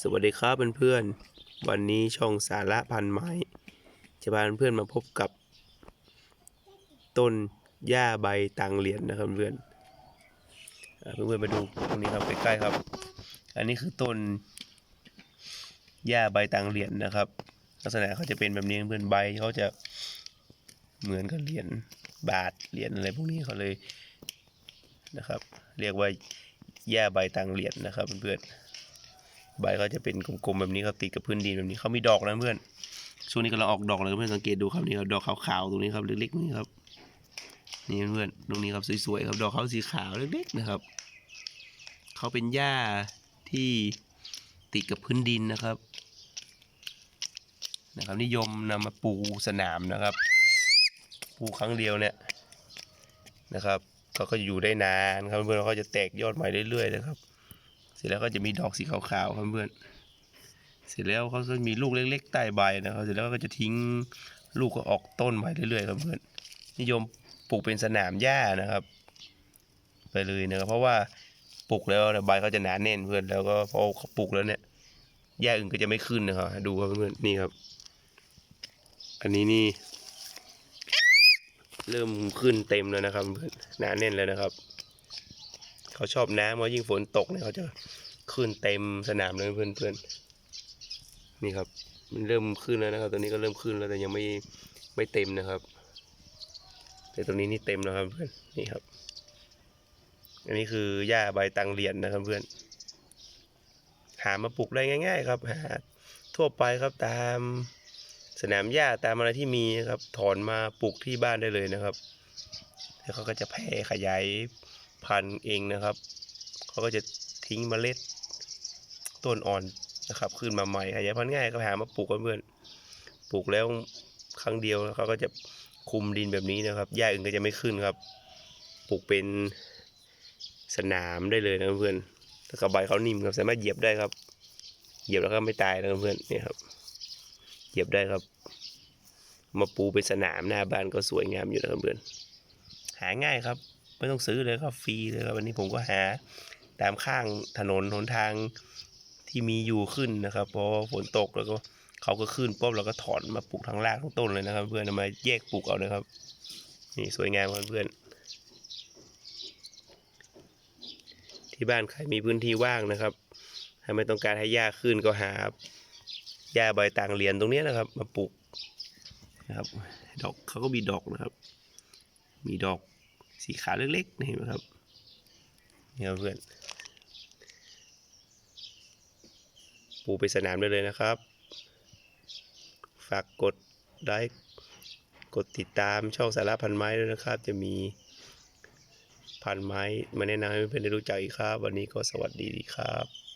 สวัสดีครับเพื่อนๆ วันนี้ช่องสาระพันไม้ จะพาเพื่อนๆมาพบกับ ต้นหญ้าใบตังเหรียญนะครับเพื่อนอ่าเพื่อนๆมาดูตรงนี้ครับใกล้ๆครับ อันนี้คือต้นหญ้าใบตังเหรียญนะครับ ลักษณะเขาจะเป็นแบบนี้เพื่อนใบเขาจะเหมือนกับเหรียญบาทเหรียญอะไรพวกนี้เขาเลยนะครับ เรียกว่าหญ้าใบตังเหรียญนะครับเพื่อนๆ ใบเขาจะเป็นกลมๆแบบนี้ครับติดกับพื้นดินแบบนี้เขามีดอกนะเพื่อนช่วงนี้กำลังออกดอกเลยเพื่อนสังเกตดูครับนี่ครับดอกขาวๆตรงนี้ครับเล็กๆนี่ครับนี่เพื่อนตรงนี้ครับสวยๆครับดอกเขาสีขาวเล็กๆนะครับเขาเป็นหญ้าที่ติดกับพื้นดินนะครับ นะครับนิยมนำมาปูสนามนะครับ ปูครั้งเดียวเนี่ยนะครับเขาก็อยู่ได้นานครับเพื่อนเขาจะแตกยอดใหม่เรื่อยๆนะครับ เสร็จแล้วก็จะมีดอกสีขาวๆครับเพื่อน เสร็จแล้วเขาก็มีลูกเล็กๆใต้ใบนะครับเสร็จแล้วก็จะทิ้งลูกก็ออกต้นใหม่เรื่อยๆครับเพื่อน นิยมปลูกเป็นสนามหญ้านะครับ ไปเลยนะครับเพราะว่าปลูกแล้วใบเขาจะหนาแน่นเพื่อนแล้วก็พอเขาปลูกแล้วเนี่ยหญ้าอื่นก็จะไม่ขึ้นนะครับดูครับเพื่อนนี่ครับ อันนี้นี่ เริ่มขึ้นเต็มแล้วนะครับเพื่อนหนาแน่นแล้วนะครับ เขาชอบน้ำเพรายิ่งฝนตกเนี่ยเขาจะขึ้นเต็มสนามเลยเพื่อนๆนี่ครับ มันเริ่มขึ้นแล้วนะครับตอนนี้ก็เริ่มขึ้นแล้วแต่ยังไม่ไม่เต็มนะครับ แต่ตรงนี้นี่เต็มแล้วครับเพื่อนนี่ครับ อันนี้คือหญ้าใบตังเหรียญนะครับเพื่อน หามาปลูกได้ง่าย ๆ ครับหาทั่วไปครับตามสนามหญ้าตามอะไรที่มีครับ ถอนมาปลูกที่บ้านได้เลยนะครับแล้วเขาก็จะแผ่ขยาย พันธุ์เองนะครับ เขาก็จะทิ้งเมล็ดต้นอ่อนนะครับ ขึ้นมาใหม่ขยายพันธุ์ง่ายก็หามาปลูกกันเพื่อนปลูกแล้วครั้งเดียวเขาก็จะคุมดินแบบนี้นะครับหญ้าอื่นก็จะไม่ขึ้นครับ ปลูกเป็นสนามได้เลยนะเพื่อนแล้วก็ใบเขานิ่มครับสามารถเหยียบได้ครับ เหยียบแล้วก็ไม่ตายนะเพื่อนนี่ครับ เหยียบได้ครับ มาปูเป็นสนามหน้าบ้านก็สวยงามอยู่นะเพื่อน หาง่ายครับ ไม่ต้องซื้อเลยครับฟรีเลยครับวันนี้ผมก็หาตามข้างถนนหนทางที่มีอยู่ขึ้นนะครับเพราะฝนตกแล้วก็เขาก็ขึ้นปุ๊บเราก็ถอนมาปลูกทั้งรากทั้งต้นเลยนะครับ เพื่อนมาแยกปลูกเอาเลยครับนี่สวยงามเพื่อนที่บ้านใครมีพื้นที่ว่างนะครับถ้าไม่ต้องการให้หญ้าขึ้นก็หาหญ้าใบต่างเหรียญตรงนี้นะครับ มาปลูกนะครับ ดอกเขาก็มีดอกนะครับ มีดอก สีขาวเล็กๆนี่เห็นไหมครับนี่ครับเพื่อนปูไปสนามได้เลยนะครับ ฝากกดไลค์กดติดตามช่องสาระพันไม้ด้วยนะครับ จะมีพันไม้มาแนะนำให้เพื่อนๆได้รู้จักอีกครับ วันนี้ก็สวัสดีครับ